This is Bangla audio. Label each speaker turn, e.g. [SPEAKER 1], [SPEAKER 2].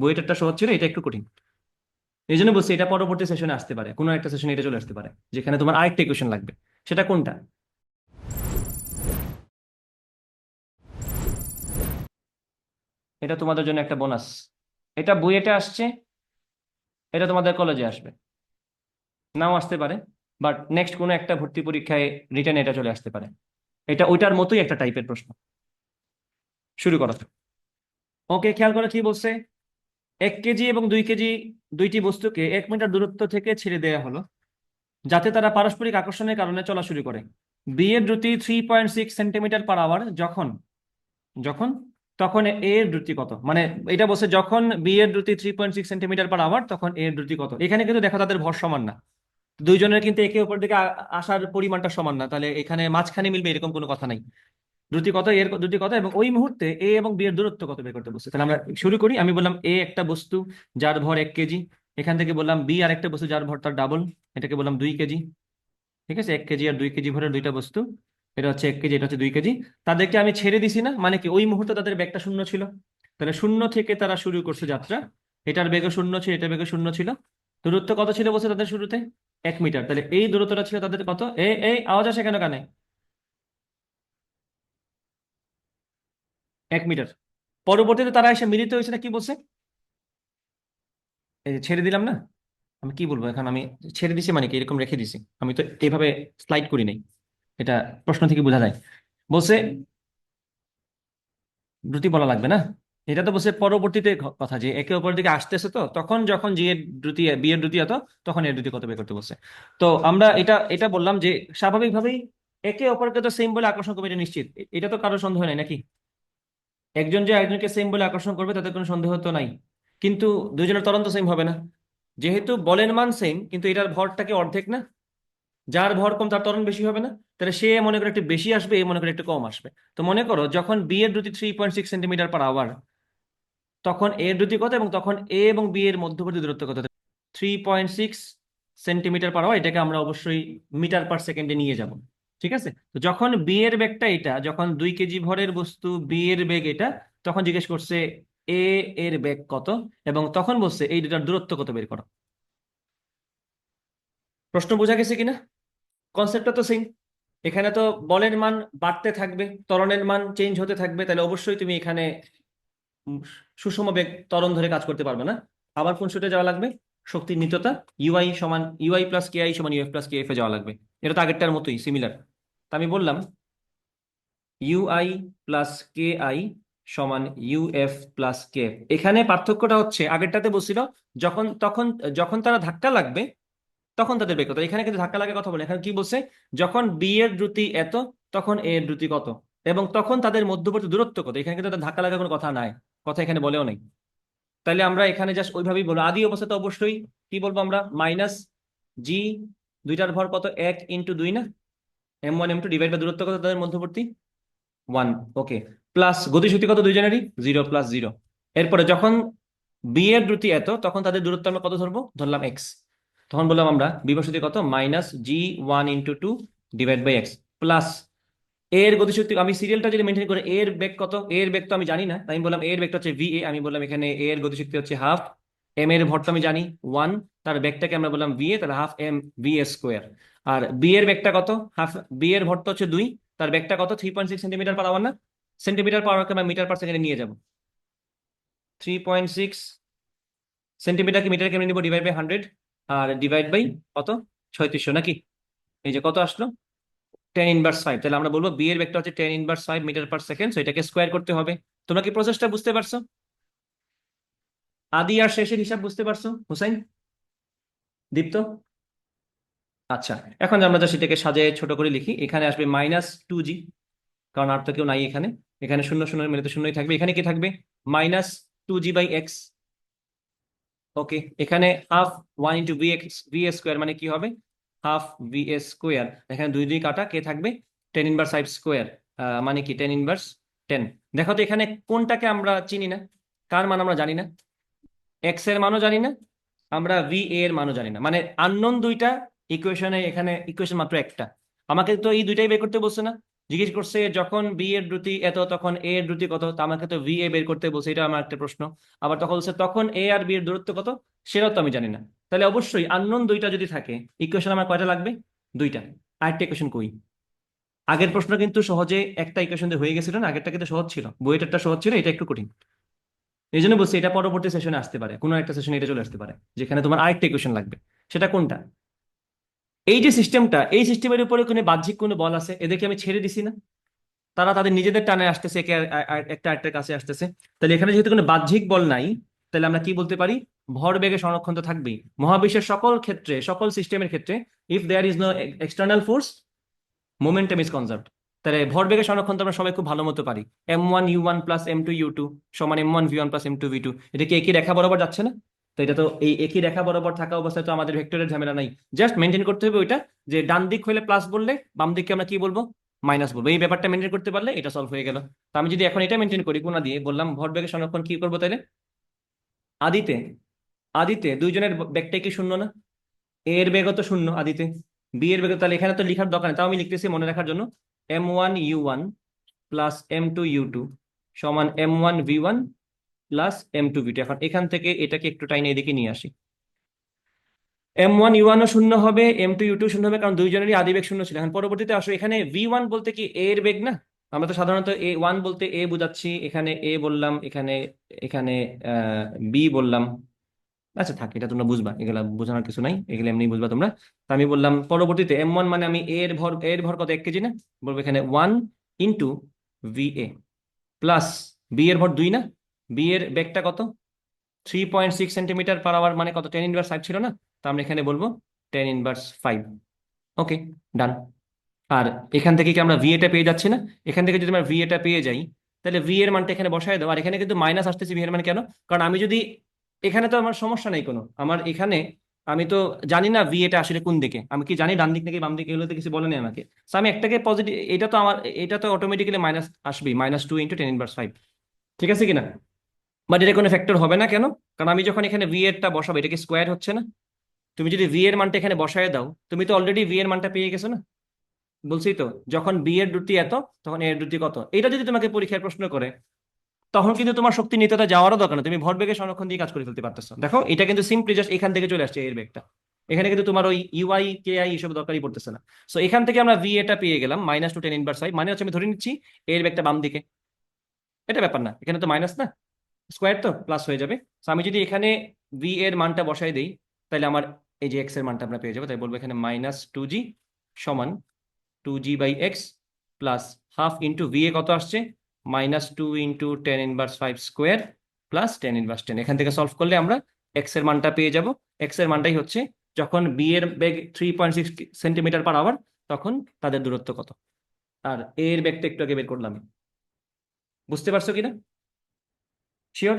[SPEAKER 1] বইটারটা সহজ ছিল, এটা একটু কঠিন। এই জন্য বলছি, এটা পরবর্তী সেশনে আসতে পারে, কোনো একটা সেশনে এটা চলে আসতে পারে, যেখানে তোমার আরেকটা ইকুয়েশন লাগবে। সেটা কোনটা? এটা তোমাদের জন্য একটা বোনাস এটা বইয়েতে আসছে, এটা তোমাদের কলেজে আসবে। নাও আসতে পারে বাট নেক্সট কোনো একটা ভর্তি পরীক্ষায় রিটার্ন এটা চলে আসতে পারে। এটা ওইটার মতোই একটা টাইপের প্রশ্ন। শুরু করো। ওকে খেয়াল করে কি বলছে? এক কেজি এবং দুই কেজি দুইটি বস্তুকে এক মিটার দূরত্ব থেকে ছেড়ে দেওয়া হলো, যাতে তারা পারস্পরিক আকর্ষণের কারণে চলা শুরু করে। বি এর দ্রুতি three point six centimetre per hour যখন যখন, তখন এর দ্রুতি কত? মানে এটা বলছে যখন বি এর দ্রুতি three point six centimetre per hour তখন এর দ্রুতি কত? এখানে কিন্তু দেখো তাদের ভর সমান না। দুইজনের কিন্তু একে অপর দিকে আসার পরিমাণটা সমান না। তাহলে এখানে মাঝখানে মিলবে এরকম কোনো কথা নাই। দ্রুতি কত এর দুটি কত এবং ওই মুহূর্তে এ এবং বি এর দূরত্ব কত বের করতে বলছে তাহলে আমরা শুরু করি। আমি বললাম এ একটা বস্তু যার ভর এক কেজি। এখান থেকে বললাম বি আর একটা বস্তু যার ভর তার ডাবল এটাকে বললাম দুই কেজি। ঠিক আছে? এক কেজি আর দুই কেজি ভরের দুইটা বস্তু। এটা হচ্ছে এক কেজি, এটা হচ্ছে দুই কেজি। তাদেরকে আমি ছেড়ে দিছি না? মানে কি? ওই মুহূর্তে তাদের ব্যাগটা শূন্য ছিল। তাহলে শূন্য থেকে তারা শুরু করছে যাত্রা। এটার বেগে শূন্য ছিল এটার বেগে শূন্য ছিল। দূরত্ব কত ছিল বলছে তাদের শুরুতে? এক মিটার। তাহলে এই দূরত্বটা ছিল তাদের কত? এ, এই আওয়াজ আসে কেন কানে? এক মিটার। পরবর্তীতে তারা এসে মিলিত হয়েছে না, কি বলছে? এই যে ছেড়ে দিলাম না? আমি কি বলব এখন? আমি ছেড়ে দিছি মানে কি? এরকম রেখে দিছি। আমি তো এইভাবে স্লাইড করি নাই। এটা প্রশ্ন থেকে বোঝা যায়। বলছে, দ্রুতি বলা লাগবে না? এটা তো বলছে পরবর্তীতে কথা যে একে অপরের দিকে আসতেছে তো, তখন যখন যে এর দ্রুতি বি এর দ্রুতি হতো তখন এর দ্রুতি কত বের করতে বলছে। তো আমরা এটা এটা বললাম যে স্বাভাবিকভাবেই একে অপরকে তো সেম বলে আকর্ষণ করবে, এটা নিশ্চিত। এটা তো কারও সন্দেহ নাই, নাকি? একজন যে একজনকে সেম বলে আকর্ষণ করবে, তাতে কোনো সন্দেহ তো নাই। কিন্তু দুজনের ত্বরণ তো সেম হবে না। যেহেতু বলের মান সেম কিন্তু এটার ভরটাকে অর্ধেক না? যার ভর কম, তার ত্বরণ বেশি হবে না? তাহলে সে মনে করে একটু বেশি আসবে, এ মনে করে একটু কম আসবে। তো মনে করো, যখন বি এর দ্রুতি three point six centimetre per hour তখন এর দ্রুতি কত এবং তখন এ এবং বি এর মধ্যবর্তী দূরত্ব কত? Three point six centimetre per hour এটাকে আমরা অবশ্যই মিটার পার সেকেন্ডে নিয়ে যাব। ঠিক আছে? তো যখন বি এর বেগটা এটা, যখন দুই কেজি ভরের বস্তু বি এর বেগ এটা, তখন জিজ্ঞেস করছে এ এর বেগ কত? এবং তখন বলছে, এই দুটার দূরত্ব কত বের করো? প্রশ্ন বোঝা গেছে কিনা? কনসেপ্টটা তো সেম এখানে তো বলের মান বাড়তে থাকবে, ত্বরণের মান চেঞ্জ হতে থাকবে, তাহলে অবশ্যই তুমি এখানে সুষম বেগ ত্বরণ ধরে কাজ করতে পারবে না। আবার কোন সূত্রে যাওয়া লাগবে। শক্তির নিত্যতা ইউআই সমান U I plus K I সমান U F plus K F এ যাওয়া লাগবে। এটা তো আগেরটার মতোই সিমিলার তা আমি বললাম U I plus K I সমান U F plus K F এখানে পার্থক্যটা হচ্ছে, আগেরটাতে বলছিল, যখন, তখন, যখন তারা ধাক্কা লাগবে, তখন তাদের বেগ এখানে কিন্তু ধাক্কা লাগে কথা বলে এখানে কি বলছে, যখন বি এর দ্রুতি এত, তখন এ এর দ্রুতি কত? এবং তখন তাদের মধ্যবর্তী দূরত্ব কত? এখানে কিন্তু তাদের ধাক্কা লাগার কোনো কথা নাই। কথা এখানে বলেও নেই। তাহলে আমরা এখানে জাস্ট ওইভাবেই বলব। আদি অবস্থাতে অবশ্যই কি বলব আমরা? মাইনাস জি দুইটার ভর কত? এক ইন্টু দুই না? M one M two divide by দূরত্ব কত তাদের মধ্যবর্তী? ওয়ান ওকে প্লাস গতিশক্তি কত দুইজনেরই জিরো প্লাস জিরো এরপরে যখন বি এর দ্রুতি এত, তখন তাদের দূরত্ব আমরা কত ধরবো? ধরলাম এক্স তখন বললাম আমরা বিভব কত? Minus G one into two divide by X plus এর গতিশক্তি, আমি সিরিয়ালটা যদি মেনটেন করে, এর বেগ কত? এর বেগ তো আমি জানি না, তাই আমি বললাম এর বেগটা হচ্ছে ভি এ আমি বললাম এখানে এর গতিশক্তি হচ্ছে হাফ এম এর ভরটা আমি জানি ওয়ান তার বেগটাকে আমরা বললাম ভি এ তাহলে half M V A square R B এর বেগটা কত? হাফ বি এর ভরটা হচ্ছে দুই, তার বেগটা কত? Three point six centimetre per hour না? সেন্টিমিটার পার আওয়ারকে আমরা মিটার পার সেকেন্ডে নিয়ে যাব। থ্রি পয়েন্ট সিক্স সেন্টিমিটারকে মিটার কেমনি নিব ডিভাইড বাই হান্ড্রেড আর ডিভাইড বাই কত? ছয়ত্রিশশো, নাকি? এই যে কত আসলো? টেন ইনভার্স ফাইভ তাহলে আমরা বলব বি এর ভেক্টর হচ্ছে ten inverse five metre per second so এটাকে স্কোয়ার করতে হবে। তোমরা কি প্রসেসটা বুঝতে পারছ? আদি আর শেষের হিসাব বুঝতে পারছ, হুসাইন? দীপ্ত? আচ্ছা এখন আমরা যা সেটাকে সাজিয়ে ছোট করে লিখি। এখানে আসবে মাইনাস টু জি কারণ আর তো কেউ নাই এখানে। এখানে শূন্য শূন্য মিলে তো শূন্যই থাকবে। এখানে কি থাকবে? Minus two G by X okay এখানে half one into V X V square মানে কি হবে? হাফ ভি স্কোয়ার এখানে দুই দুই কাটা, কে থাকবে? টেন ইনভার্স ফাইভ স্কোয়ার মানে কি? টেন ইনভার্স টেন দেখো তো এখানে কোনটাকে আমরা চিনি না? কার মান আমরা জানি না? এক্সের মানও জানি না, আমরা ভি এ এর মানও জানি না। মানে আননোন দুইটা ইকুয়েশনে এখানে ইকুয়েশন মাত্র একটা। আমাকে তো এই দুইটাই বের করতে বলছে না। জিজ্ঞেস করছে যখন বি এর দ্রুতি এত, তখন এ এর দ্রুতি কত? তা আমাকে তো ভি এ বের করতে বলছে এটা আমার একটা প্রশ্ন। আবার তখন বলছে, তখন এ আর বি এর দূরত্ব কত? সেটাও তো আমি জানি না। তাহলে অবশ্যই আননোন দুইটা যদি থাকে ইকুয়েশন আমার কয়টা লাগবে? দুইটা। আরেকটা ইকুয়েশন কই? আগের প্রশ্ন কিন্তু সহজে একটা ইকুয়েশন দিয়ে হয়ে গেছিল না, আগেরটা কিন্তু সহজ ছিল। বইয়েরটা সহজ ছিল, এটা একটু কঠিন। এই জন্য বলছি এটা পরবর্তী সেশনে আসতে পারে। কোনো একটা সেশনে এটা চলে আসতে পারে, যেখানে তোমার আরেকটা ইকুয়েশন লাগবে। সেটা কোনটা? এই যে সিস্টেমটা এই সিস্টেমের উপরে কোনো বাহ্যিক কোনো বল আছে? এদেরকে আমি ছেড়ে দিছি না? তারা তাদের নিজেদের টানে আসতেছে, একে একটা আরেকটার কাছে আসতেছে। তাহলে এখানে যেহেতু কোনো বাহ্যিক বল নাই, তাহলে আমরা কি বলতে পারি? ভরবেগের সংরক্ষণ তো থাকবেই। মহাবিশ্বের সকল ক্ষেত্রে, সকল সিস্টেমের ক্ষেত্রে if there is no external force momentum is conserved তাহলে ভরবেগের সংরক্ষণ তো আমরা সবাই খুব ভালো মতো পারি। M one U one plus M two U two সমান M one V one plus M two V two এটা কি একই রেখা বরাবর যাচ্ছে না? তো এটা তো এই একই রেখা বরাবর থাকা অবস্থায় তো আমাদের ভেক্টরের ঝামেলা নাই। জাস্ট মেনটেন করতে হবে ওইটা, যে ডান দিক হলে প্লাস বললে, বাম দিককে আমরা কি বলব? মাইনাস বলব। এই ব্যাপারটা মেনটেন করতে পারলে এটা সলভ হয়ে গেল। তো আমি যদি এখন এটা মেনটেন করি কোনা দিয়ে বললাম ভরবেগের সংরক্ষণ কি করব তাহলে? আদিতে আদিতে দুইজনের বেগটাই কি শূন্য না? এ এর বেগও তো শূন্য আদিতে। বি এর বেগ তাহলে এখানে তো লিখার দরকার নেই, তাও আমি লিখতেছি মনে রাখার জন্য। M one U one plus M two U two সমান M one V one plus M two V two এখন এখান থেকে এটাকে একটু টাইনে এদিকে নিয়ে আসি। এম ওয়ান ইউ ওয়ানও শূন্য হবে এম টু ইউ টু শূন্য হবে, কারণ দুইজনেরই আদি বেগ শূন্য ছিল। এখন পরবর্তীতে আসো, এখানে ভি ওয়ান বলতে কি এ এর বেগ না? আমরা তো সাধারণত এ ওয়ান বলতে এ বুঝাচ্ছি, এখানে এ বললাম, এখানে এখানে বি বললাম। আচ্ছা থাক, এটা তোমরা বুঝবা। এগুলা বোঝানোর কিছু নাই, এগুলো এমনি বুঝবা তোমরা। তো আমি বললাম, পরবর্তীতে এম ওয়ান মানে আমি এর ভর এর ভর কত? এক কেজি না? বলব এখানে one into V A plus B এর ভর দুই না? বি এর বেগটা কত? Three point six centimetre per hour মানে কত? টেন ইনভার্স ফাইভ ছিল না? তো আমরা এখানে বলব ten inverse five okay done আর এখান থেকে কি আমরা ভি এটা পেয়ে যাচ্ছি না? এখান থেকে যদি আমরা ভি এটা পেয়ে যাই, তাহলে ভি এর মানটা এখানে বসায় দাও। আর এখানে কিন্তু মাইনাস আসতেছে ভি এর মান কেন? কারণ আমি যদি এখানে তো আমার সমস্যা নেই কোনো। আমার এখানে, আমি তো জানি না ভি এটা আসলে কোন দিকে। আমি কি জানি ডান দিক থেকে বাম দিকে এগুলো তো কিছু বলেনি আমাকে। So, আমি একটাকে পজিটিভ এটা তো আমার, এটা তো অটোমেটিক্যালি মাইনাস আসবেই minus two into ten inverse five ঠিক আছে কিনা? বাট এটা কোনো ফ্যাক্টর হবে না কেন? কারণ আমি যখন এখানে ভি এরটা বসাবো, এটা কি স্কোয়ার হচ্ছে না? তুমি যদি ভি এর মানটা এখানে বসায় দাও, তুমি তো অলরেডি ভি এর মানটা পেয়ে গেছো না? বলছি তো, যখন বি এর দ্রুতি এত, তখন এর দ্রুতি কত? এটা যদি তোমাকে পরীক্ষার প্রশ্ন করে তখন কিন্তু তোমার শক্তি নিত্যতা যাওয়ারও দরকার না। তুমি ভরবেগের সংরক্ষণ দিয়ে কাজ করে ফেলতে পারতেছো। দেখো, এটা কিন্তু সিম্পলি জাস্ট এখান থেকে চলে আসছে এর বেগটা। এখানে কিন্তু তোমার ওই ইউআই কে আই এসব দরকারই পড়তেছে না। সো এখান থেকে আমরা ভি এটা পেয়ে গেলাম minus two ten inverse five মানে হচ্ছে আমি ধরে নিচ্ছি এর বেগটা বাম দিকে। এটা ব্যাপার না, এখানে তো মাইনাস না। স্কোয়ার তো প্লাস হয়ে যাবে। আমি যদি এখানে ভি এর মানটা বসাই দেই, তাহলে আমার এই যে এক্সের মানটা আমরা পেয়ে যাব। তাই বলব এখানে মাইনাস টু জি সমান two G by X plus half into V A কত আসছে? Minus two into ten inverse five square plus ten inverse ten এখান থেকে সলভ করলে আমরা এক্সের মানটা পেয়ে যাব। এক্সের মানটাই হচ্ছে যখন বি এর বেগ three point six centimetre per hour তখন তাদের দূরত্ব কত। আর এর বেগটা একটু আগে বের করলাম। বুঝতে পারছ কিনা? শিওর